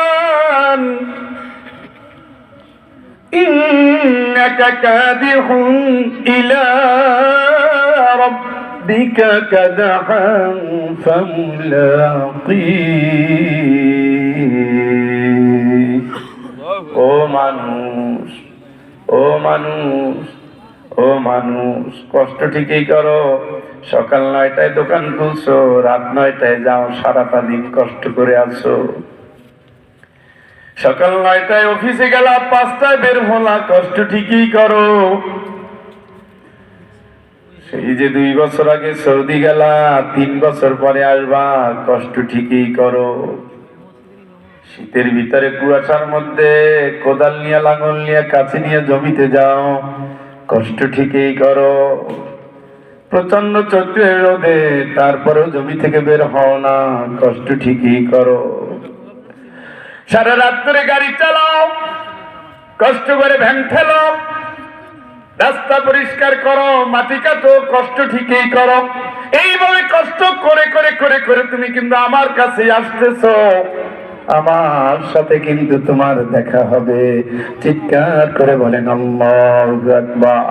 الإنسان إنك كادح إلى ربك كدحا فملاقيه ও মানুষ ও মানুষ ও মানুষ, কষ্ট ঠিকই করো। সকাল নয়টায় দোকান খুলছো, রাত নয়টায় যাও, সারাটা দিন কষ্ট করে আসো সকাল নয়টায় অফিসে গেলা, পাঁচটায় বের হলা, কষ্ট ঠিকই করো। সেই যে দুই বছর আগে সৌদি গেলা, তিন বছর পরে আসবা, কষ্ট ঠিকই করো। শীতের ভিতরে কুয়াশার মধ্যে কোদাল নিয়ে, লাঙল নিয়ে কাছে নিয়ে জমিতে যাও। কষ্ট ঠিকই করো। প্রচণ্ড চৈত্রের রোদে তারপরেও জমি থেকে বের হও না, কষ্ট ঠিকই করো। সারা রাত করে গাড়ি চালাও, কষ্ট করে ভ্যান ঠেলো, রাস্তা পরিষ্কার করো, মাটি কাটো, কষ্ট ঠিকই করো। এইভাবে কষ্ট করে করে করে করে তুমি কিন্তু আমার কাছে আসতেছো। আমার সাথে কিন্তু তোমার দেখা হবে চিৎকার করে বলেন আল্লাহু আকবার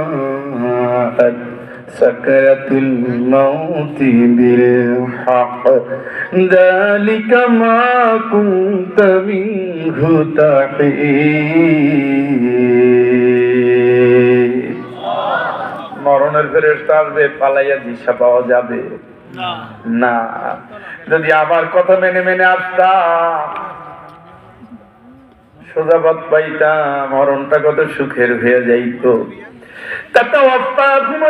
وجاءت سكرة الموت بالحق ذلك ما كنت منه تحيد মরণের ফেরেস্তা আসবে পালাইয়া দিশা পাওয়া যাবে না যদি আমার কথা মেনে মেনে আসতাম সোজাবাদ পাইতাম মরণটা কত সুখের হয়ে যাইতো تتوفاهم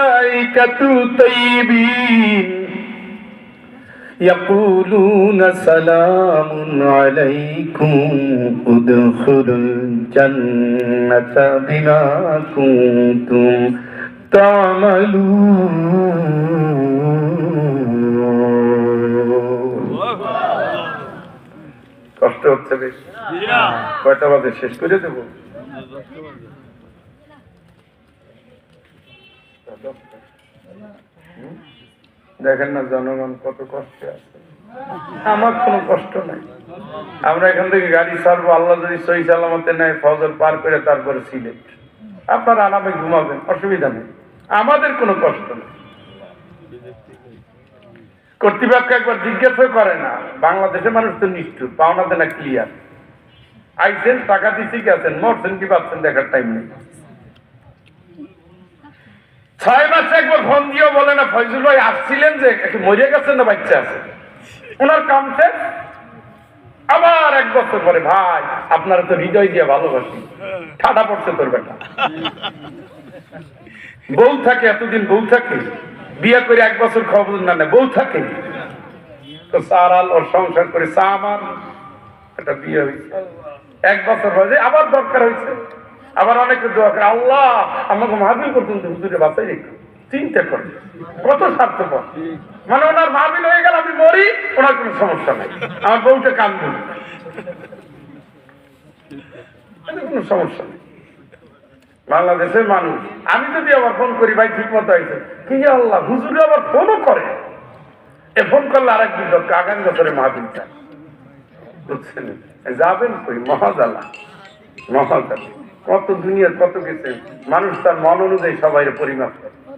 الملائكة طيبين يقولون سلام عليكم ادخلوا الجنة بما كنتم تعملون কষ্ট হচ্ছে বেশি। কয়টা বাজে? শেষ করে দেবো? দেখেন না, জনগণ কত কষ্টে আছে। আমার কোনো কষ্ট নাই। আমরা এখান থেকে গাড়ি ছাড়বো, আল্লাহ যদি সহি সালামতে নেয় ফজল পার করে তারপরে সিলেট। আপনারা আরামে ঘুমাবেন, অসুবিধা নেই। আমাদের কোনো কষ্ট নেই। কর্তৃপক্ষ একবার জিজ্ঞাসা করে না। বাংলাদেশের মানুষ তো নিষ্ঠুর, পাওনা দেনা ক্লিয়ার আইসেন টাকা দিচ্ছি গেছেন, মরছেন কি পাচ্ছেন দেখার টাইম নেই। ছয় মাসে একবার ফোন দিয়েও বলে না, ফয়জুল ভাই আসছিলেন যে মরে গেছেন না, বাচ্চা আছে। ওনার কাম শেষ। আবার এক বছর পরে, ভাই, আপনারা তো হৃদয় দিয়ে ভালোবাসি। ঠাডা পড়ছে তোর বেটা। বউ থাকে, এতদিন বউ থাকে। বিয়ে করে এক বছর খবর না নেয় বউ থাকে। তো সারাল ওর সংসার করে আমার একটা বিয়ে হয়েছে। এক বছর হয়েছে আবার দরকার হয়েছে। আবার অনেকে দোয়া করে, আল্লাহ, আমাকে মাহবিল করতেন তো হুজুরে বাঁচাই রেখো। চিন্তা করে কত স্বার্থপর। মানে ওনার মাহবিল হয়ে গেল, আমি মরি, ওনার কোনো সমস্যা নাই। আমার বউটা কান্দু কোনো সমস্যা নেই। বাংলাদেশের মানুষ, আমি যদি আবার ফোন করি, ভাই, ঠিক মতো হয়েছে। কি আল্লাহ, হুজুরে আবার ফোনও করে? এ ফোন করলে আর আরেক বিপদ আগামী বছরে চান বুঝছেন? যাবেন কই? মহাজালা। মহাজালা। কত দুনিয়ার কত কিছু মানুষ তার মন অনুযায়ী সবাই পরিমাপ করে।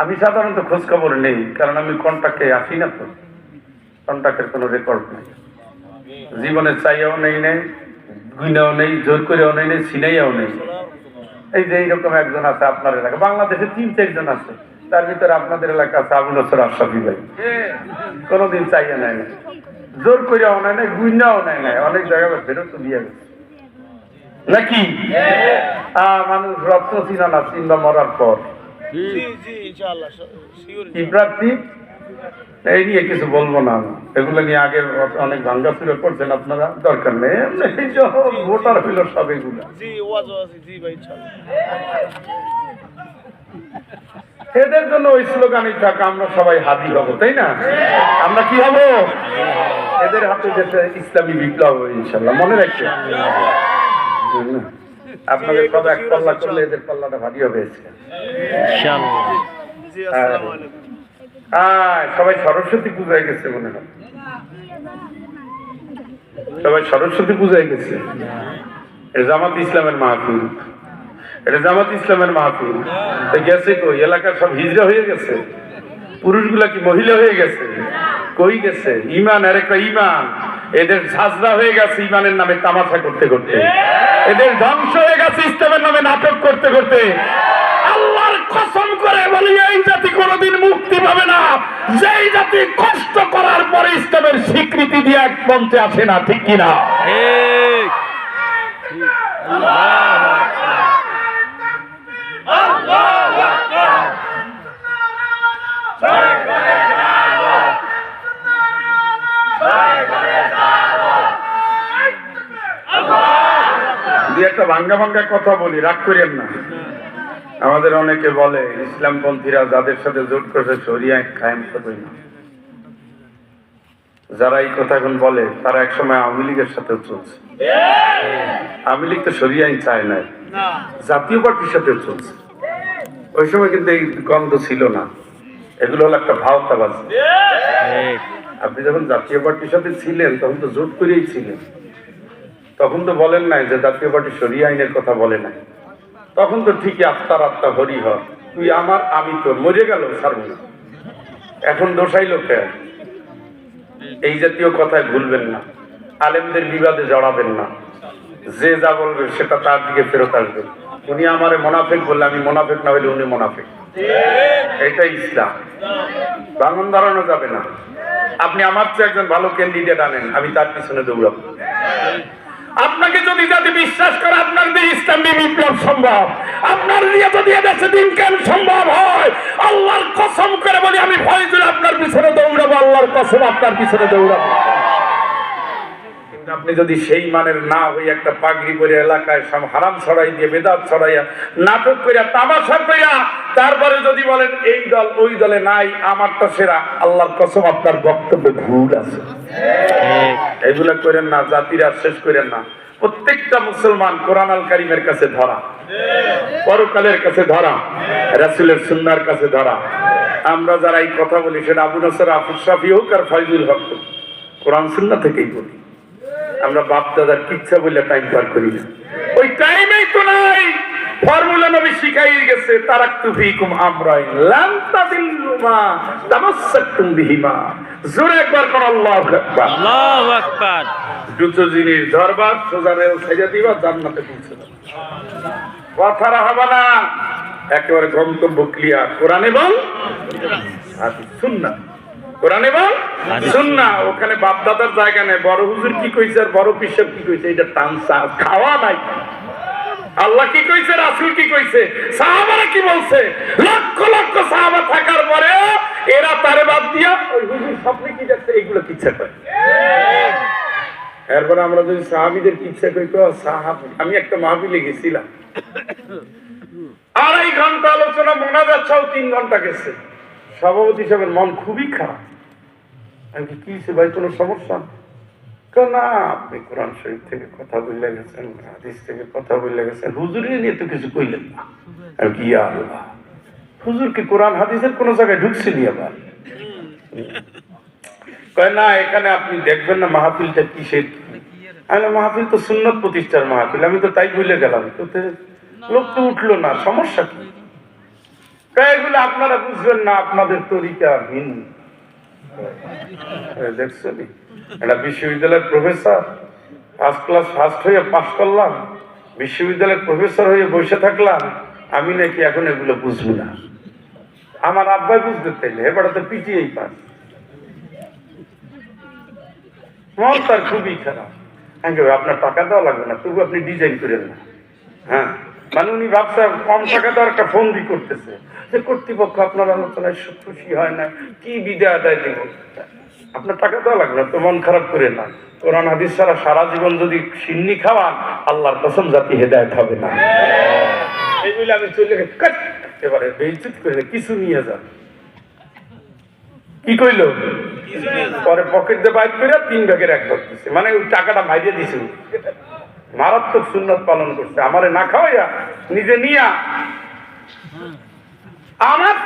আমি সাধারণত খোঁজ খবর নেই, কারণ আমি কন্টাক্টে আসি না তো। কন্টাক্টের কোনো রেকর্ড নেই। জীবনে চাইয়াও নেই নেই গুইনাও নেই, জোর করেও নেই নেই সিনাইয়াও নেই। এই যে এইরকম একজন আছে আপনার এলাকা, বাংলাদেশে তিন চারজন আছে। তার ভিতরে আপনাদের এলাকা আছে আবুল হসর ভাই। কোনোদিন চাইয়া নেয় না। জোর করিয়াও নেয় নাই গুইনাও নেয় নাই অনেক জায়গায় ফেরত দিয়ে গেছে। নাকি? মানুষ রত্ন চিনা না চিনবা মরার পর। জি জি ইনশাআল্লাহ শিওর কি প্রার্থী এই নিয়ে কিছু বলব না। আমি। এগুলো নিয়ে আগে অনেক ভাঙ্গাচুরা করছেন আপনারা দরকার নেই। এমনি এই যে ভোটার হইল সব এগুলা। জি ওয়াজ ওয়াজ জি ভাই এদের জন্য ওই স্লোগানই থাক আমরা সবাই হাদি হব তাই না? আমরা কি হব? এদের হাতে দেশে ইসলামী বিপ্লব হবে ইনশাল্লাহ মনে রাখছে আপনাদের সব এক পাল্লা করলে এদের পাল্লাটা ভারী হবে হ্যাঁ সবাই সরস্বতী পূজায় গেছে মনে হয়। সবাই সরস্বতী পূজায় গেছে। এটা জামাত ইসলামের মাহফিল। এটা জামাত ইসলামের মাহফিল। গেছে কই? এলাকার সব হিজড়া হয়ে গেছে। পুরুষগুলা কি মহিলা হয়ে গেছে? কই গেছে? ইমান আর একটা ইমান এদের ঝাঁঝরা হয়ে গেছে ইমানের নামে তামাশা করতে করতে। এদের ধ্বংস হয়ে গেছে ইসলামের নামে নাটক করতে করতে। আল্লাহর কসম করে বলি এই জাতি কোনোদিন মুক্তি পাবে না। যেই জাতি কষ্ট করার পরে ইসলামের স্বীকৃতি দিয়ে এক মঞ্চে আসে না ঠিক কিনা? ঠিক। দুই একটা ভাঙ্গা ভাঙ্গা কথা বলি রাগ করেন না। আমাদের অনেকে বলে ইসলামপন্থীরা যাদের সাথে জোট করছে সরিয়া কায়েম করবে না। যারা এই কথা এখন বলে তারা একসময় আওয়ামী লীগের সাথেও চলছে। আওয়ামী লীগ তো সরিয়ে আইন চায় না। জাতীয় পার্টির সাথে চলছে। ওই সময় কিন্তু এই গন্ধ ছিল না। এগুলো হলো একটা ভাওতাবাজি। আপনি যখন জাতীয় পার্টির সাথে ছিলেন তখন তো জোট করেই ছিলেন। তখন তো বলেন নাই যে জাতীয় পার্টি সরিয়ে আইনের কথা বলে নাই। তখন তো ঠিকই আত্মার আত্মা হরি হ তুই আমার, আমি তোর। মরে গেল, ছাড়বো না। এখন দোষাই লোকে এই জাতীয় কথায় ভুলবেন না। আলেমদের বিবাদে জড়াবেন না। যে যা বলবে সেটা তার দিকে ফেরত আসবে। উনি আমারে মোনাফেক বললে আমি মোনাফেক না হইলে উনি মোনাফেক। এটাই ইসলাম। বাঙন দাঁড়ানো যাবে না। আপনি আমার চেয়ে একজন ভালো ক্যান্ডিডেট আনেন, আমি তার পিছনে দৌড়াবো। আপনাকে যদি যাতে বিশ্বাস করে, আপনার দিয়ে ইসলামী বিপ্লব সম্ভব। আপনার দিয়ে যদি এদেশে দিন কেন সম্ভব হয়, আল্লাহর কসম করে বলি, আমি ফয়জুল আপনার পিছনে দৌড়াবো, আল্লাহর কসম আপনার পিছনে দৌড়াবো। আপনি যদি সেই মানের না হয়ে একটা পাগড়ি পরে এলাকায় সব হারাম ছড়াই দিয়ে, বেদাত ছড়াইয়া, নাটক করিয়া, তামাশা করিয়া, তারপরে যদি বলেন, এই দল, ওই দলে নাই, আমারটা সেরা, আল্লাহর কসম আপনার বক্তব্য ভুল আছে। এগুলা করেন না জাতিরা শেষ করেন না। প্রত্যেকটা মুসলমান কোরআন আল কারিমের কাছে ধরা। পরকালের কাছে ধরা। রাসুলের সুন্নার কাছে ধরা। আমরা যারা এই কথা বলি সেটা আবু নসর আফুস শাফি হোক আর ফয়জুল হক হোক, কোরআন সুন্না থেকেই বলি। আমরা বাপ দাদার কিচ্ছা বলে টাইম পার করি না। ওই টাইমেই তো নাই। ফর্মুলা নবী শিখাই গেছে তারাক্তু ফিকুম আমরাইন লান তাদিল্লু মা তামাসসাকতুম বিহিমা। জোরে একবার কোন আল্লাহু আকবার। আল্লাহু আকবার। দুটো জিনিস ধরবার সোজা রেল ছেড়ে দিবা জান্নাতে পৌঁছে যাবে কথারা হবে না। একেবারে গন্তব্য ক্লিয়ার কোরআনে বল? হাদিস সুন্নাহ। কোরআনে বল? হাদিস। সুন্নাহ। ওখানে বাপ দাদার জায়গা নেই। বড় হুজুর কি কইছে আর বড় পিসাব কি কইছে? এটা টান খাওয়া নাই। আল্লাহ কি কইছে? রাসূল কি কইছে? সাহাবারা কি বলছে? লক্ষ লক্ষ সাহাবা থাকার পরে এরা তারে বাদ দিয়া ওই হুজুর স্বপ্নে কি দেখছে? এইগুলো কিচ্ছা করে এরপরে আমরা যদি সাহাবিদের কিচ্ছা করি তো আমি একটা মাহফিলে গেছিলাম। আড়াই ঘণ্টা আলোচনা মনে যাচ্ছেও তিন ঘণ্টা গেছে। সভাপতি সাহেবের মন খুবই খারাপ। আমি কি, হয়েছে ভাই? কোনো সমস্যা? না আপনি কোরআন শরীফ থেকে কথা বলে গেছেন হাদিস থেকে কথা বলে গেছেন। হুজুরের নিয়ে তো কিছু কইলেন না। আমি কি ইয়া আল্লাহ হুজুরকে কোরআন হাদিসের কোনো জায়গায় ঢুকছিলি আবার? কয়, না, এখানে আপনি দেখবেন না মাহফিলটা কিসের? কি? আমি মাহফিল তো সুন্নত প্রতিষ্ঠার মাহফিল, আমি তো তাই ভুলে গেলাম। লোক তো উঠল না, সমস্যা কি? এগুলো আপনারা বুঝবেন না, আপনাদের তরিকা ভিন্ন। দেখছ একটা বিশ্ববিদ্যালয়ের প্রফেসর ফার্স্ট ক্লাস ফার্স্ট হয়ে পাস করলাম, বিশ্ববিদ্যালয়ের প্রফেসর হয়ে বসে থাকলাম, আমি নাকি এখন এগুলো বুঝব না। আমার আব্বাই বুঝতে চাইলে, এবারে তো পিটিয়েই পাস মন তার খুবই খারাপ। আপনার টাকা দেওয়া লাগবে না, তবু আপনি ডিজাইন করে না হ্যাঁ মানে উনি ভাবছে, কম টাকা দেওয়ার একটা ফন্দি করতেছে। যে কর্তৃপক্ষ আপনার আলোচনায় খুশি হয় না, কি বিদায় আদায় দেব? আপনার টাকা দেওয়া লাগবে না, তো মন খারাপ করে না। কোরআন, হাদিস ছাড়া সারা জীবন যদি সিন্নি খাওয়ান, আল্লাহর কসম জাতি হেদায়ত হবে না। এই আমি চলে গেছি পারে এবারে করে কিছু নিয়ে যান। কি কইল? পরে পকেট দিয়ে বাইর করে তিন ভাগের এক ভাগ দিছে। মানে ওই টাকাটা বাইরে দিছে মারাত্মক সুন্নত পালন করছে। আমারে না খাওয়াইয়া নিজে নিয়া। আমার